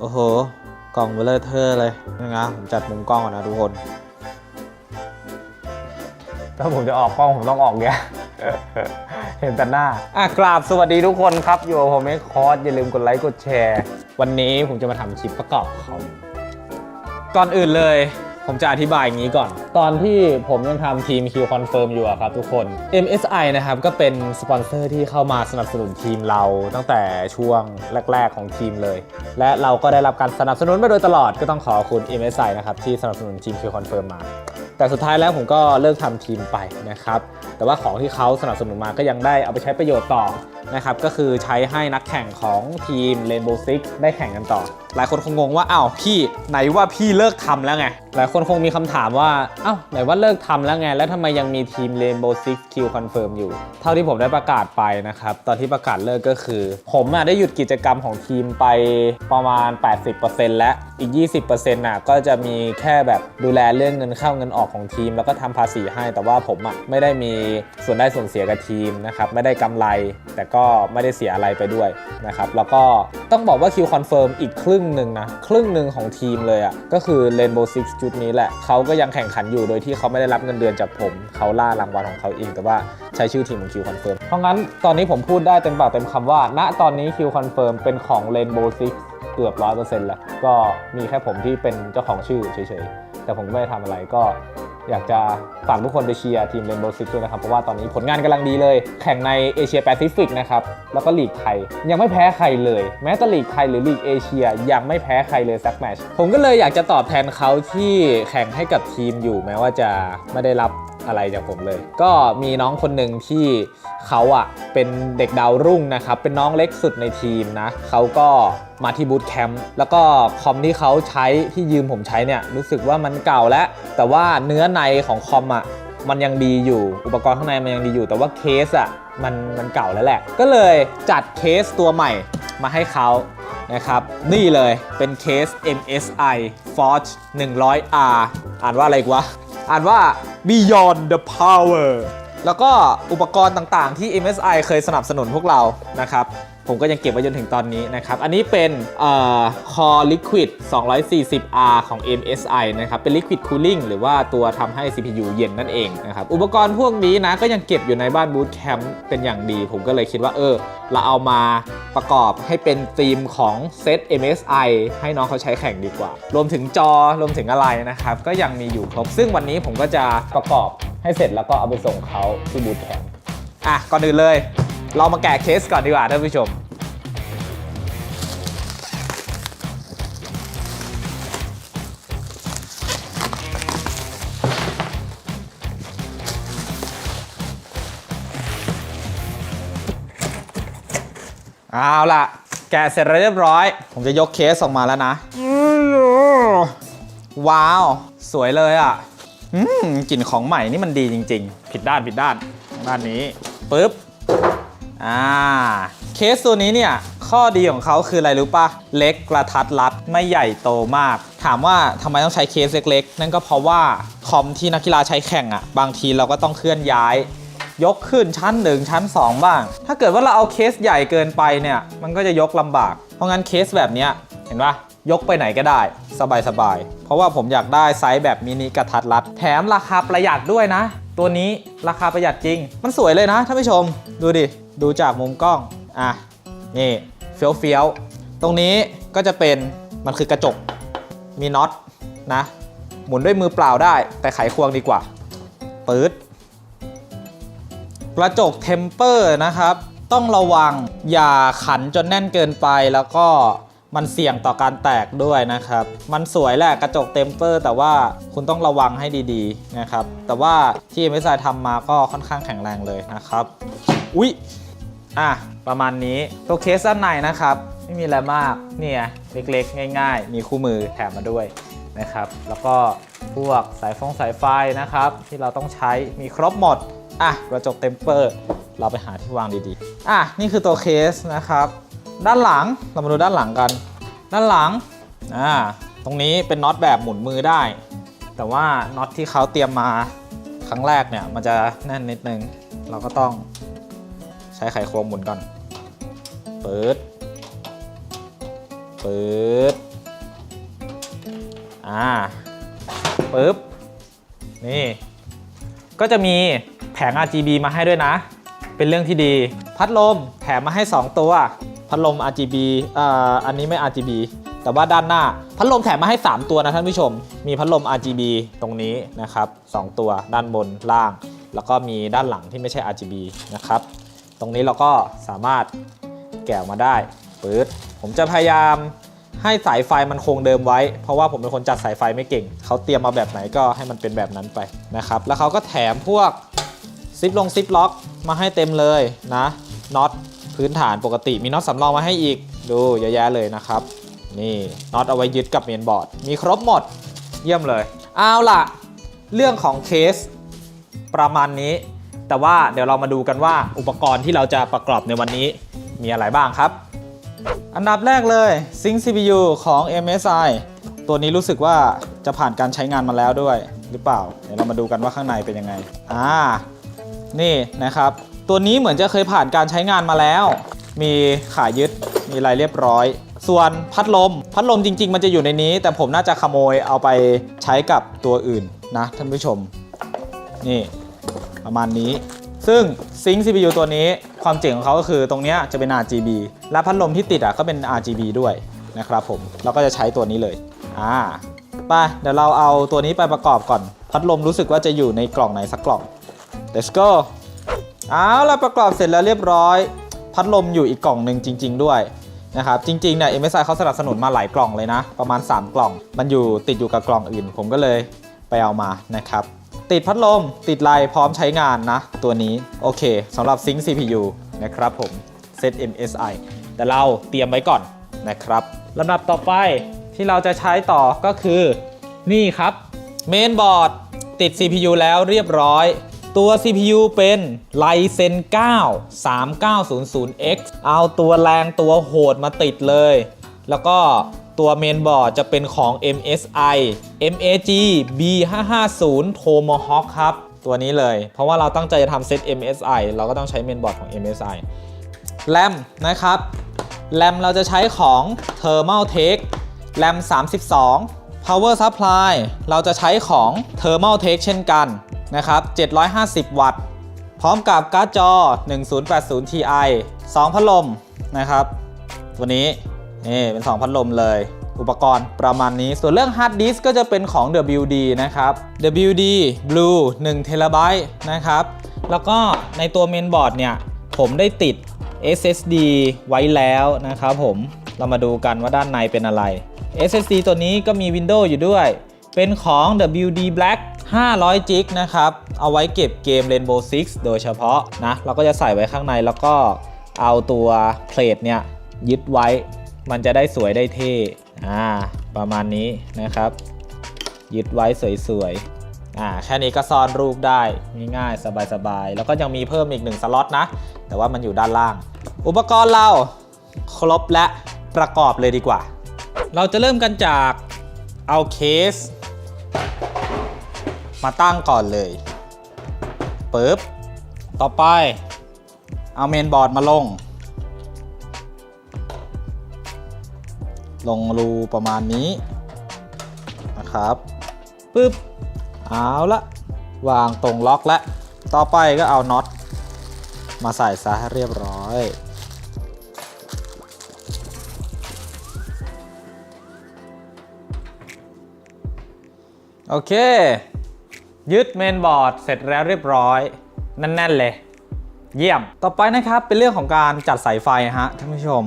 โอ้โห กล่องเบลเลอร์เทอร์เลยนะนะผมจัดมุมกล้องก่อนนะทุกคน ถ้าผมจะออกกล้องผมต้องออกเนี่ยเห็นแต่หน้า อะกราบสวัสดีทุกคนครับ อยู่กับผมเอ็กคอร์สอย่าลืมกดไลค์กดแชร์ วันนี้ผมจะมาทำคลิปประกอบคอมก่อนอื่นเลย ผมจะอธิบายอย่างนี้ก่อน ตอนที่ผมยังทำทีม Q Confirm อยู่อะครับทุกคน MSI นะครับ ก็เป็นสปอนเซอร์ที่เข้ามาสนับสนุนทีมเราตั้งแต่ช่วงแรก ๆ ของทีมเลย และเราก็ได้รับการสนับสนุนมาโดยตลอดก็ต้องขอคุณ MSI นะครับ ที่สนับสนุนทีม Q Confirm มา แต่สุดท้ายแล้วผมก็เลิกทำทีมไปนะครับ แต่ว่าของที่เขาสนับสนุนมาก็ยังได้เอาไปใช้ประโยชน์ต่อนะครับก็คือใช้ให้นักแข่งของทีม Rainbow Six ได้แข่งกันต่อ หลายคนคงงงว่าอ้าวพี่ไหนว่าพี่เลิกทำแล้วไง หลายคนคงมีคำถามว่าอ้าวไหนว่าเลิกทำแล้วไง แล้วทำไมยังมีทีม Rainbow Six Q Confirm อยู่ เท่าที่ผมได้ประกาศไปนะครับ ตอนที่ประกาศเลิกก็คือ ผมอะได้หยุดกิจกรรมของทีมไปประมาณ 80%แล้วอีก 20%น่ะก็จะมีแค่แบบดูแลเรื่องเงินเข้าเงินออกของทีม แล้วก็ทำภาษีให้ แต่ว่าผมอะไม่ได้มีส่วนได้ส่วนเสียกับทีมนะครับไม่ได้กำไร แต่ก็ไม่ได้เสียอะไรไปด้วยนะครับแล้วก็ต้องบอกว่า Q Confirm อีกครึ่งึ่งหนึ่งนะ ครึ่งหนึ่งของทีมเลยอะ่ะ ก็คือ Rainbow Six ชุดนี้แหละ เขาก็ยังแข่งขันอยู่โดยที่เขาไม่ได้รับเงินเดือนจากผม เขาล่ารางวัลของเขาเอง แต่ว่าใช้ชื่อทีมของคิวคอนเฟิร์ม เพราะงั้นตอนนี้ผมพูดได้เต็มปากเต็มคำว่า ณ ตอนนี้คิวคอนเฟิร์มเป็นของ Rainbow Six เกือบร้อยเปอร์เซ็นต์แล้ว ก็มีแค่ผมที่เป็นเจ้าของชื่อเฉยๆ แต่ผมก็ไม่ได้ทำอะไรก็ อยากจะฝากทุกคนไปเชียร์ทีมเรนโบว์ซิกด้วยนะครับ เพราะว่าตอนนี้ผลงานกำลังดีเลย แข่งในเอเชียแปซิฟิกนะครับ แล้วก็ลีกไทย ยังไม่แพ้ใครเลย แม้แต่ลีกไทยหรือลีกเอเชียยังไม่แพ้ใครเลยสักแมชผมก็เลยอยากจะตอบแทนเขาที่แข่งให้กับทีมอยู่ แม้ว่าจะไม่ได้รับ อะไรจากผมเลย ก็มีน้องคนหนึ่งที่เขาอะเป็นเด็กดาวรุ่งนะครับ เป็นน้องเล็กสุดในทีมนะเขาก็มาที่บูตแคมป์แล้วก็คอมที่เขาใช้ที่ยืมผมใช้เนี่ยรู้สึกว่ามันเก่าแล้ว แต่ว่าเนื้อในของคอมอะมันยังดีอยู่ อุปกรณ์ข้างในมันยังดีอยู่ แต่ว่าเคสอะมันมันเก่าแล้วแหละ ก็เลยจัดเคสตัวใหม่มาให้เขานะครับนี่เลยเป็นเคส MSI Forge 100R อ่านว่าอะไรกวะ อ่านว่า Beyond the Power แล้วก็อุปกรณ์ต่างๆที่ MSI เคยสนับสนุนพวกเรานะครับ ผมก็ยังเก็บไว้จนถึงตอนนี้นะครับ อันนี้เป็นเอ่อ Core Liquid 240R ของ MSI นะครับ เป็น Liquid Cooling หรือว่าตัวทำให้ CPU เย็นนั่นเองนะครับ อุปกรณ์พวกนี้นะก็ยังเก็บอยู่ในบ้าน Boot Camp เป็นอย่างดี ผมก็เลยคิดว่าเออ เราเอามาประกอบให้เป็นธีมของเซต MSI ให้น้องเขาใช้แข่งดีกว่า รวมถึงจอ รวมถึงอะไรนะครับ ก็ยังมีอยู่ครบ ซึ่งวันนี้ผมก็จะประกอบให้เสร็จแล้วก็เอาไปส่งเขาที่บูธแคมป์อะ ก่อนอื่นเลย เรามาแกะเคสก่อนดีกว่าท่านผู้ชม เอาล่ะ แกะเสร็จแล้วเรียบร้อย ผมจะยกเคสออกมาแล้วนะ ว้าว สวยเลยอะอืมกลิ่นของใหม่นี่มันดีจริง ๆ ผิดด้านผิดด้าน ด้านนี้ ปึ๊บ อ่าเคสตัวนี้เนี่ยข้อดีของเขาคืออะไรรู้ปะเล็กกระทัดรัดไม่ใหญ่โตมาก ถามว่าทำไมต้องใช้เคสเล็กๆ นั่นก็เพราะว่าคอมที่นักกีฬาใช้แข่งอะ่ะบางทีเราก็ต้องเคลื่อนย้าย ยกขึ้นชั้น 1 ชั้น 2 บ้าง ถ้าเกิดว่าเราเอาเคสใหญ่เกินไปเนี่ยมันก็จะยกลำบาก เพราะงั้นเคสแบบนี้เห็นปะยกไปไหนก็ได้สบายๆเพราะว่าผมอยากได้ไซส์แบบมินิกระทัดรัด แถมราคาประหยัดด้วยนะ ตัวนี้ราคาประหยัดจริง มันสวยเลยนะท่านผู้ชม ดูดิ ดูจากมุมกล้อง อะ นี่เฟี้ยวเฟี้ยวตรงนี้ก็จะเป็น มันคือกระจก มีน็อตนะ หมุนด้วยมือเปล่าได้ แต่ไขควงดีกว่า ปืดกระจกเทมเปอร์นะครับ ต้องระวังอย่าขันจนแน่นเกินไปแล้วก็ มันเสี่ยงต่อการแตกด้วยนะครับ มันสวยแหละกระจกเทมเปอร์ แต่ว่าคุณต้องระวังให้ดีๆนะครับ แต่ว่าที่ MSI ทำมาก็ค่อนข้างแข็งแรงเลยนะครับ อุ๊ยอะประมาณนี้ตัวเคสด้านในนะครับ ไม่มีอะไรมากเนี่ยเล็กๆ ง่าย ๆ มีคู่มือแถมมาด้วยนะครับ แล้วก็พวกสายฟงสายไฟนะครับ ที่เราต้องใช้มีครบหมดอะกระจกเทมเปอร์ เราไปหาที่วางดีๆ อะนี่คือตัวเคสนะครับ ด้านหลังเรามาดูด้านหลังกัน ด้านหลังอ่าตรงนี้เป็นน็อตแบบหมุนมือได้ แต่ว่าน็อตที่เขาเตรียมมาครั้งแรกเนี่ยมันจะแน่นนิดนึง เราก็ต้องใช้ไขควงหมุนก่อน เปิด เปิด อ่าปึ๊บ นี่ ก็จะมีแผง RGB มาให้ด้วยนะ เป็นเรื่องที่ดี พัดลมแถมมาให้ 2 ตัว พัดลม RGB อ่าอันนี้ไม่ RGB แต่ว่าด้านหน้าพัดลมแถมมาให้ 3 ตัวนะท่านผู้ชม มีพัดลม RGB ตรงนี้นะครับ 2 ตัวด้านบนล่าง แล้วก็มีด้านหลังที่ไม่ใช่ RGB นะครับ ตรงนี้เราก็สามารถแกะมาได้ปื๊ดผมจะพยายามให้สายไฟมันคงเดิมไว้ เพราะว่าผมเป็นคนจัดสายไฟไม่เก่ง เขาเตรียมมาแบบไหนก็ให้มันเป็นแบบนั้นไปนะครับ แล้วเขาก็แถมพวกซิปลงซิปล็อกมาให้เต็มเลยนะน็อต พื้นฐานปกติมีน็อตสำรองมาให้อีก ดูเยอะแยะเลยนะครับ นี่น็อตเอาไว้ยึดกับเมนบอร์ด มีครบหมด เยี่ยมเลย เอาล่ะ เรื่องของเคสประมาณนี้ แต่ว่าเดี๋ยวเรามาดูกันว่าอุปกรณ์ที่เราจะประกอบในวันนี้มีอะไรบ้างครับ อันดับแรกเลย Sync CPU ของ MSI ตัวนี้รู้สึกว่าจะผ่านการใช้งานมาแล้วด้วยหรือเปล่า เดี๋ยวเรามาดูกันว่าข้างในเป็นยังไง อ่า นี่นะครับ ตัวนี้เหมือนจะเคยผ่านการใช้งานมาแล้ว มีขายึด มีอะไรเรียบร้อย ส่วนพัดลม พัดลมจริง ๆ มันจะอยู่ในนี้ แต่ผมน่าจะขโมยเอาไปใช้กับตัวอื่นนะท่านผู้ชม นี่ประมาณนี้ ซึ่ง Sync CPU ตัวนี้ความเจ๋งของเขาก็คือตรงนี้จะเป็น RGB และพัดลมที่ติดอะก็เป็น RGB ด้วยนะครับผม เราก็จะใช้ตัวนี้เลย อ่า ไป เดี๋ยวเราเอาตัวนี้ไปประกอบก่อน พัดลมรู้สึกว่าจะอยู่ในกล่องไหนสักกล่อง let's go เอาละประกอบเสร็จแล้วเรียบร้อย พัดลมอยู่อีกกล่องหนึ่งจริง ๆ ด้วยนะครับจริงๆเนี่ย MSI เขาสนับสนุนมาหลายกล่องเลยนะ ประมาณ 3 กล่อง มันอยู่ติดอยู่กับกล่องอื่น ผมก็เลยไปเอามานะครับติดพัดลม ติดไลน์พร้อมใช้งานนะ ตัวนี้โอเคสำหรับ Sync CPU นะครับผม Set MSI แต่เราเตรียมไว้ก่อนนะครับลำดับต่อไปที่เราจะใช้ต่อก็คือ นี่ครับเมนบอร์ดติด CPU แล้วเรียบร้อย ตัว CPU เป็น Ryzen 9 3900X เอาตัวแรงตัวโหดมาติดเลย แล้วก็ตัวเมนบอร์ดจะเป็นของ MSI MAG B550 Tomahawk ครับ ตัวนี้เลย เพราะว่าเราตั้งใจจะทำเซต MSI เราก็ต้องใช้เมนบอร์ดของ MSI แรมนะครับ แรมเราจะใช้ของ Thermal Tech แรม32 Power Supply เราจะใช้ของ Thermal Tech เช่นกัน นะครับ 750 วัตต์ พร้อมกับการ์ดจอ 1080 Ti 2 พัดลมนะครับ ตัวนี้นี่เป็น 2 พัดลมเลย อุปกรณ์ประมาณนี้ ส่วนเรื่องฮาร์ดดิสก์ก็จะเป็นของ WD นะครับ WD Blue 1 t b นะครับ แล้วก็ในตัวเมนบอร์ดเนี่ย ผมได้ติด SSD ไว้แล้วนะครับผม เรามาดูกันว่าด้านในเป็นอะไร SSD ตัวนี้ก็มี Windows อยู่ด้วย เป็นของ WD Black 500 จิกนะครับ เอาไว้เก็บเกม Rainbow Six โดยเฉพาะนะ เราก็จะใส่ไว้ข้างในแล้วก็เอาตัวเพลทเนี่ยยึดไว้ มันจะได้สวยได้เท่ อ่า ประมาณนี้นะครับ ยึดไว้สวยๆ อ่า แค่นี้ก็ซ่อนรูปได้ง่ายๆ สบายๆ แล้วก็ยังมีเพิ่มอีกหนึ่งสล็อตนะ แต่ว่ามันอยู่ด้านล่าง อุปกรณ์เราครบและประกอบเลยดีกว่า เราจะเริ่มกันจากเอาเคส มาตั้งก่อนเลยปึ๊บต่อไป เอาเมนบอร์ดมาลง ลงรูประมาณนี้นะครับปึ๊บเอาละวางตรงล็อกแล้วต่อไปก็เอาน็อตมาใส่ซะให้เรียบร้อยโอเค ยึดเมนบอร์ดเสร็จแล้วเรียบร้อย แน่น ๆ เลย เยี่ยมต่อไปนะครับเป็นเรื่องของการจัดสายไฟฮะท่านผู้ชม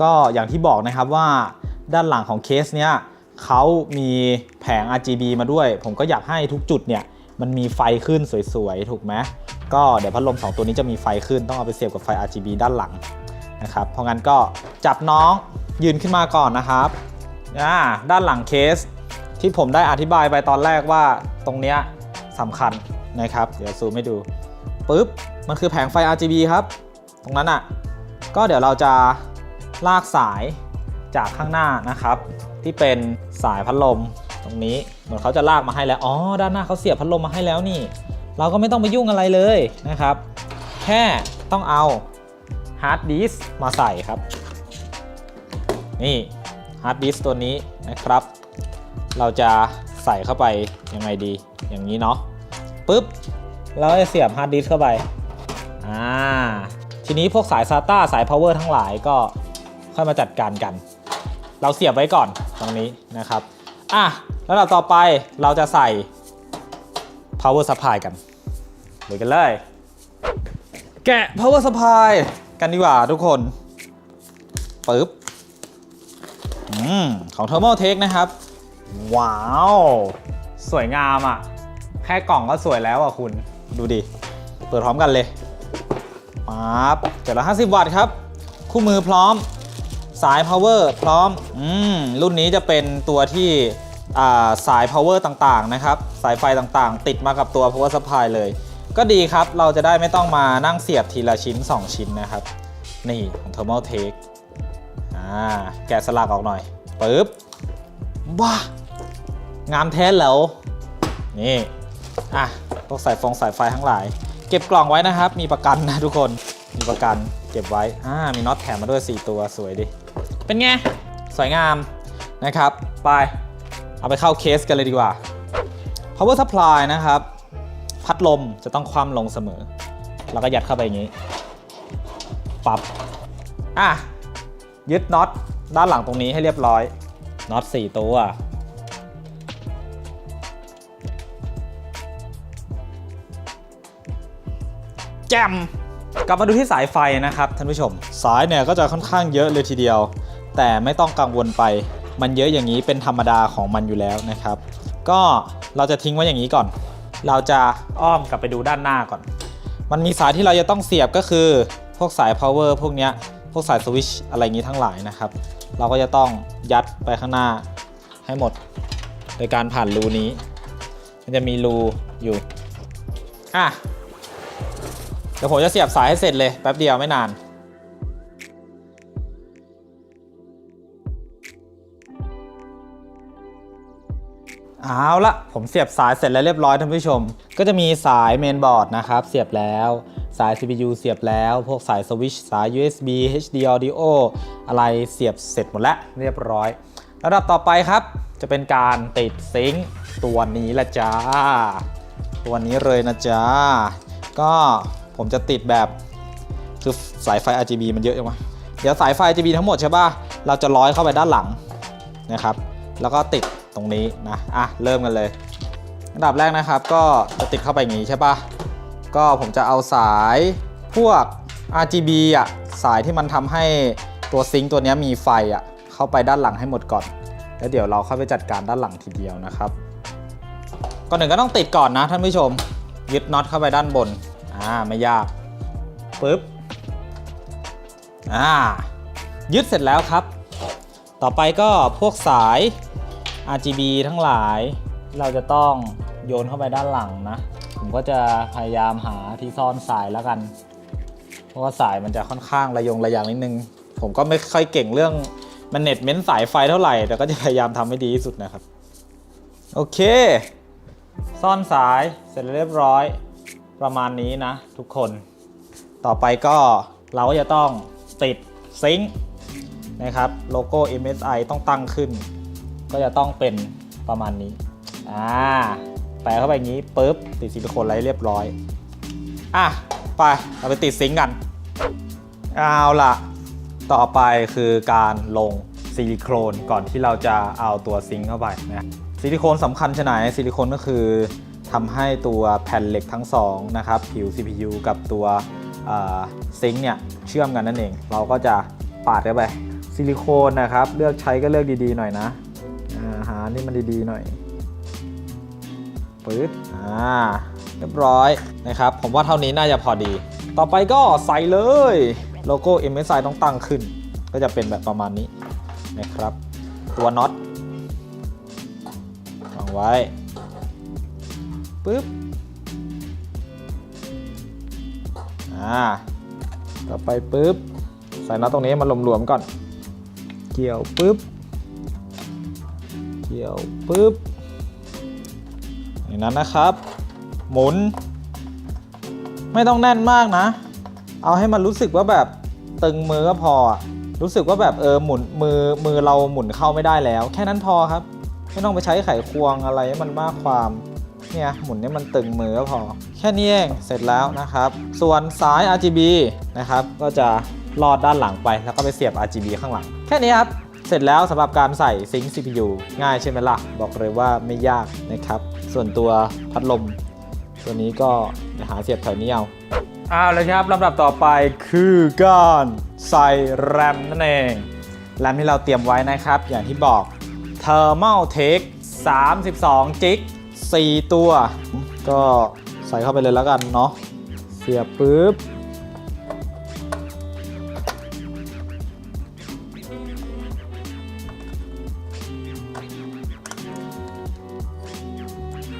ก็อย่างที่บอกนะครับว่าด้านหลังของเคสเนี้ยเขามีแผง RGB มาด้วย ผมก็อยากให้ทุกจุดเนี่ยมันมีไฟขึ้นสวย ๆ ถูกไหมก็เดี๋ยวพัดลม 2 ตัวนี้จะมีไฟขึ้นต้องเอาไปเสียบกับไฟ RGB ด้านหลังนะครับ เพราะงั้นก็จับน้องยืนขึ้นมาก่อนนะครับอ่าด้านหลังเคส ที่ผมได้อธิบายไปตอนแรกว่าตรงเนี้ยสำคัญนะครับ เดี๋ยวซูมให้ดูปุ๊บมันคือแผงไฟ RGB ครับ ตรงนั้นอะก็เดี๋ยวเราจะลากสายจากข้างหน้านะครับ ที่เป็นสายพัดลมตรงนี้เหมือนเขาจะลากมาให้แล้วอ๋อด้านหน้าเขาเสียบพัดลมมาให้แล้วนี่ เราก็ไม่ต้องไปยุ่งอะไรเลยนะครับ แค่ต้องเอาฮาร์ดดิสมาใส่ครับ นี่ฮาร์ดดิสตัวนี้นะครับ เราจะใส่เข้าไปยังไงดี อย่างนี้เนาะปุ๊บเราจะเสียบฮาร์ดดิสก์เข้าไปอ่าทีนี้พวกสาย SATA สาย power ทั้งหลายก็ค่อยมาจัดการกัน เราเสียบไว้ก่อนตรงนี้นะครับอะแล้วเราต่อไปเราจะใส่ power supply กันเดี๋ยวกันเลย แกะ power supply กันดีกว่าทุกคนปึ๊บอืมของ thermal take นะครับ ว้าว สวยงามอะ่ะ แค่กล่องก็สวยแล้วอะคุณ ดูดิ เปิดพร้อมกันเลยปั๊บ750วัตต์ครับ คู่มือพร้อม สาย power พร้อม อืม รุ่นนี้จะเป็นตัวที่สาย power ต่างๆ นะครับ สายไฟต่างๆ ติดมากับตัว power supply เลย ก็ดีครับ เราจะได้ไม่ต้องมานั่งเสียบทีละชิ้น 2 ชิ้นนะครับ นี่ของ thermal take อ่า แกะสลักออกหน่อยปึ๊บว้า งามแท้แล้ว นี่อะพวกสายฟงสายไฟทั้งหลาย เก็บกล่องไว้นะครับ มีประกันนะทุกคนมีประกันเก็บไว้อ่ามีน็อตแถมมาด้วย 4 ตัวสวยดิ เป็นไง สวยงามนะครับ ไป เอาไปเข้าเคสกันเลยดีกว่า power supply นะครับ พัดลมจะต้องคว่ำลงเสมอ แล้วก็ยัดเข้าไปอย่างนี้ ปับอะยึดน็อตด้านหลังตรงนี้ให้เรียบร้อยน็อต4ตัว จมกลับมาดูที่สายไฟนะครับท่านผู้ชม สายเนี่ยก็จะค่อนข้างเยอะเลยทีเดียว แต่ไม่ต้องกังวลไป มันเยอะอย่างนี้เป็นธรรมดาของมันอยู่แล้วนะครับ ก็เราจะทิ้งไว้อย่างนี้ก่อน เราจะอ้อมกลับไปดูด้านหน้าก่อน มันมีสายที่เราจะต้องเสียบก็คือพวกสาย power พวกเนี้ยพวกสายสวิตชอะไรอย่างนี้ทั้งหลายนะครับ เราก็จะต้องยัดไปข้างหน้าให้หมด โดยการผ่านรูนี้ มันจะมีรูอยู่อะ ดี๋ยวผมจะเสียบสายให้เสร็จเลยแป๊บเดียวไม่นาน เอาละผมเสียบสายเสร็จแล้วเรียบร้อยท่านผู้ชม ก็จะมีสายเมนบอร์ดนะครับ เสียบแล้วสาย CPU เสียบแล้ว พวกสายสวิชสาย USB HD Audio อะไรเสียบเสร็จหมดแล้วเรียบร้อยระดับต่อไปครับ จะเป็นการติดซิงค์ตัวนี้ละจ้า ตัวนี้เลยนะจ๊ะก็ ผมจะติดแบบคือสายไฟ RGB มันเยอะจังวะเดี๋ยวสายไฟ RGB ทั้งหมดใช่ป่ะ เราจะร้อยเข้าไปด้านหลังนะครับ แล้วก็ติดตรงนี้นะ อะ เริ่มกันเลย อันดับแรกนะครับ ก็จะติดเข้าไปอย่างนี้ใช่ป่ะ ก็ผมจะเอาสายพวก RGB อะ สายที่มันทำให้ตัวซิงค์ตัวนี้มีไฟอะ เข้าไปด้านหลังให้หมดก่อน แล้วเดี๋ยวเราเข้าไปจัดการด้านหลังทีเดียวนะครับ ก่อนหนึ่งก็ต้องติดก่อนนะท่านผู้ชม ยึดน็อตเข้าไปด้านบน อ่าไม่ยากปึ๊บอ่ายึดเสร็จแล้วครับ ต่อไปก็พวกสาย RGB ทั้งหลาย เราจะต้องโยนเข้าไปด้านหลังนะ ผมก็จะพยายามหาที่ซ่อนสายแล้วกัน เพราะว่าสายมันจะค่อนข้างระยงระยางนิดนึง ผมก็ไม่ค่อยเก่งเรื่องมันเน็ตเม้นสายไฟเท่าไหร่ แต่ก็จะพยายามทำให้ดีที่สุดนะครับ โอเค ซ่อนสายเสร็จเรียบร้อย ประมาณนี้นะทุกคน ต่อไปก็เราก็จะต้องติดซิงค์นะครับโลโก้ MSI ต้องตั้งขึ้น ก็จะต้องเป็นประมาณนี้อ่าแปะเข้าไปอย่างนี้ปุ๊บติดซิลิโคนไว้เรียบร้อยอะไปเราไปติดซิงค์กันเอาล่ะ ต่อไปคือการลงซิลิโคนก่อนที่เราจะเอาตัวซิงค์เข้าไปนะซิลิโคนสำคัญชะไหนซิลิโคนก็คือ ทำให้ตัวแผ่นเหล็กทั้งสองนะครับผิว CPU กับตัวซิงค์เนี่ยเชื่อมกันนั่นเอง เราก็จะปาดเข้าไปซิลิโคนนะครับเลือกใช้ก็เลือกดีๆหน่อยนะอ่าหานี่มันดีๆหน่อยปึ๊ดอ่าเรียบร้อยนะครับ ผมว่าเท่านี้น่าจะพอดี ต่อไปก็ใส่เลยโลโก้ MSI ต้องตั้งขึ้น ก็จะเป็นแบบประมาณนี้นะครับ ตัวน็อตวางไว้ ปึ๊บอ่าต่อไปปึ๊บใส่น็อตตรงนี้มาหลวมๆก่อน เกี่ยวปึ๊บเกี่ยวปึ๊บอย่างนั้นนะครับ หมุน ไม่ต้องแน่นมากนะ เอาให้มันรู้สึกว่าแบบตึงมือก็พอรู้สึกว่าแบบเออหมุนมือมือเราหมุนเข้าไม่ได้แล้ว แค่นั้นพอครับ ไม่ต้องไปใช้ไขควงอะไรให้มันมากความ เนี่ยหมุนให้มันตึงมือก็พอ แค่นี้เองเสร็จแล้วนะครับ ส่วนสาย RGB นะครับก็จะลอดด้านหลังไป แล้วก็ไปเสียบ RGB ข้างหลัง แค่นี้ครับเสร็จแล้วสำหรับการใส่ซิงค์ CPU ง่ายใช่ไหมล่ะ บอกเลยว่าไม่ยากนะครับ ส่วนตัวพัดลม ตัวนี้ก็หาเสียบแถวนี้เอาเอาเลยครับลำดับต่อไปคือการใส่แรมนั่นเองแรมที่เราเตรียมไว้นะครับ อย่างที่บอก Thermal Tech 32จิก 4 ตัว ก็ใส่เข้าไปเลยแล้วกันเนาะเสียบปุ๊บ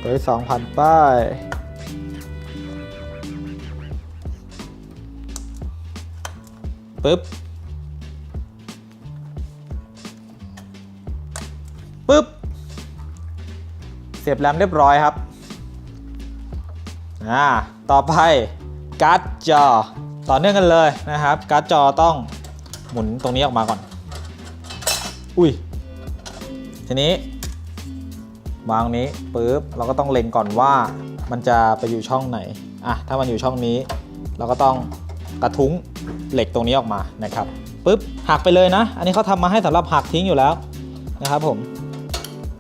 เฮ้ยสองพันป้ายปึ๊บ เสียบแรมเรียบร้อยครับอ่าต่อไปการ์ดจอต่อเนื่องกันเลยนะครับการ์ดจอต้องหมุนตรงนี้ออกมาก่อน อุ้ยทีนี้วางตรงนี้ปุ๊บเราก็ต้องเล็งก่อนว่ามันจะไปอยู่ช่องไหนอะถ้ามันอยู่ช่องนี้ เราก็ต้องกระทุ้งเหล็กตรงนี้ออกมานะครับปุ๊บหักไปเลยนะ อันนี้เขาทำมาให้สำหรับหักทิ้งอยู่แล้วนะครับผม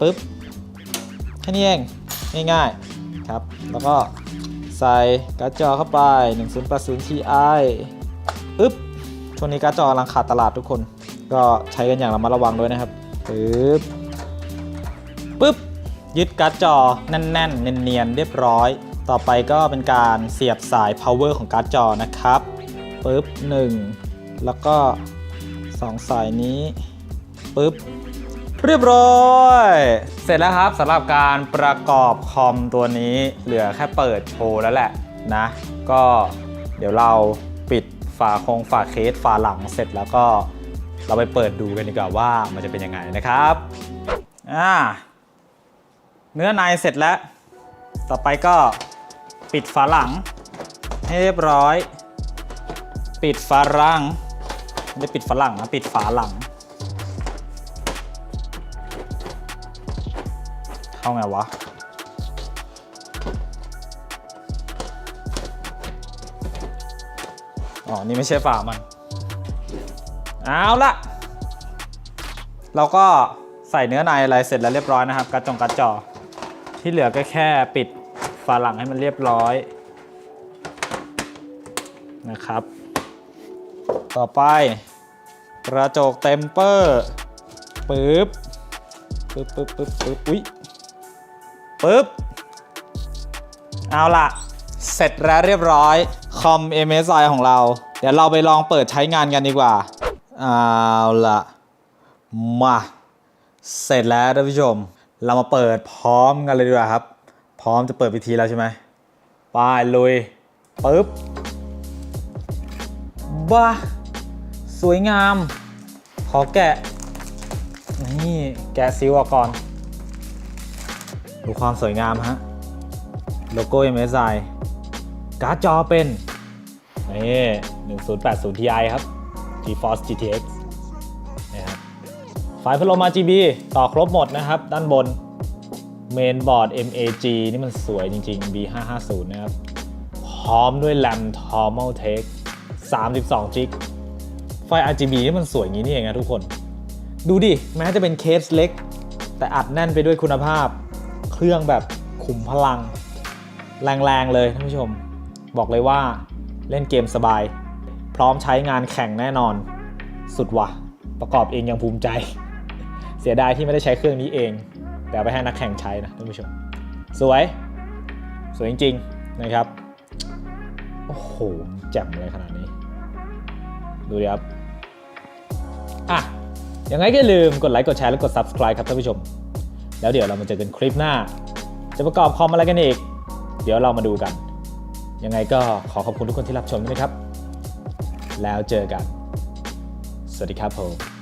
ปุ๊บ แค่นี้เองง่ายๆครับ แล้วก็ใส่การ์ดจอเข้าไป 1080 Ti ปึ๊บช่วงนี้การ์ดจอกำลังขาดตลาดทุกคน ก็ใช้กันอย่างระมัดระวังด้วยนะครับปึ๊บปึ๊บยึดการ์ดจอแน่นๆ เนียนๆ เรียบร้อย ต่อไปก็เป็นการเสียบสาย power ของการ์ดจอนะครับปึ๊บ1 แล้วก็ 2 สายนี้ปึ๊บ เรียบร้อย เสร็จแล้วครับสำหรับการประกอบคอมตัวนี้เหลือแค่เปิดโชว์แล้วแหละนะ ก็เดี๋ยวเราปิดฝาคงฝาเคสฝาหลังเสร็จแล้วก็เราไปเปิดดูกันดีกว่าว่ามันจะเป็นยังไงนะครับอ่าเนื้อในเสร็จแล้ว ต่อไปก็ปิดฝาหลัง ให้เรียบร้อย ปิดฝาลังไม่ได้ปิดฝาหลังนะปิดฝาหลัง เข้าไงวะ อ๋อ นี่ไม่ใช่ฝามัน เอาละเราก็ใส่เนื้อในอะไรเสร็จแล้วเรียบร้อยนะครับ กระจงกระจอที่เหลือก็แค่ปิดฝาหลังให้มันเรียบร้อยนะครับ ต่อไปกระจกเต็มเปอร์ปึ๊บปึ๊บปึ๊บปึ๊บปึ๊บอุ๊ย ปึ๊บ เอาละเสร็จแล้วเรียบร้อยคอม MSI ของเรา เดี๋ยวเราไปลองเปิดใช้งานกันดีกว่า เอาละมา เสร็จแล้วท่านผู้ชม เรามาเปิดพร้อมกันเลยดีกว่าครับ พร้อมจะเปิดพิธีแล้วใช่ไหมไปลุยปึ๊บบ้าสวยงาม ขอแกะ นี่ แกะซิลออกก่อน ดูความสวยงามฮะ โลโก้ MSI การ์ดจอเป็นนี่1080 Ti ครับ GeForce GTX นะครับไฟพัดลม RGB ต่อครบหมดนะครับ ด้านบนเมนบอร์ด MAG นี่มันสวยจริง ๆ B550 นะครับ พร้อมด้วยแรม Thermal Tech 32 g b ไฟ RGB นี่มันสวยงี้นี่เองนะทุกคน ดูดิ แม้จะเป็นเคสเล็ก แต่อัดแน่นไปด้วยคุณภาพ เครื่องแบบขุมพลัง แรงๆเลยท่านผู้ชม บอกเลยว่าเล่นเกมสบาย พร้อมใช้งานแข่งแน่นอน สุดว่ะ ประกอบเองยังภูมิใจ เสียดายที่ไม่ได้ใช้เครื่องนี้เอง แต่ไปให้นักแข่งใช้นะท่านผู้ชม สวย สวยจริง ๆ นะครับ โอ้โห แจ่มเลยขนาดนี้ ดูดิครับ อะยังไงก็ลืมกดไลค์ กดแชร์ และกด Subscribe ครับท่านผู้ชม แล้วเดี๋ยวเรามาเจอกันคลิปหน้า จะประกอบคอมอะไรกันอีก เดี๋ยวเรามาดูกัน ยังไงก็ขอขอบคุณทุกคนที่รับชมด้วยนะครับ แล้วเจอกัน สวัสดีครับผม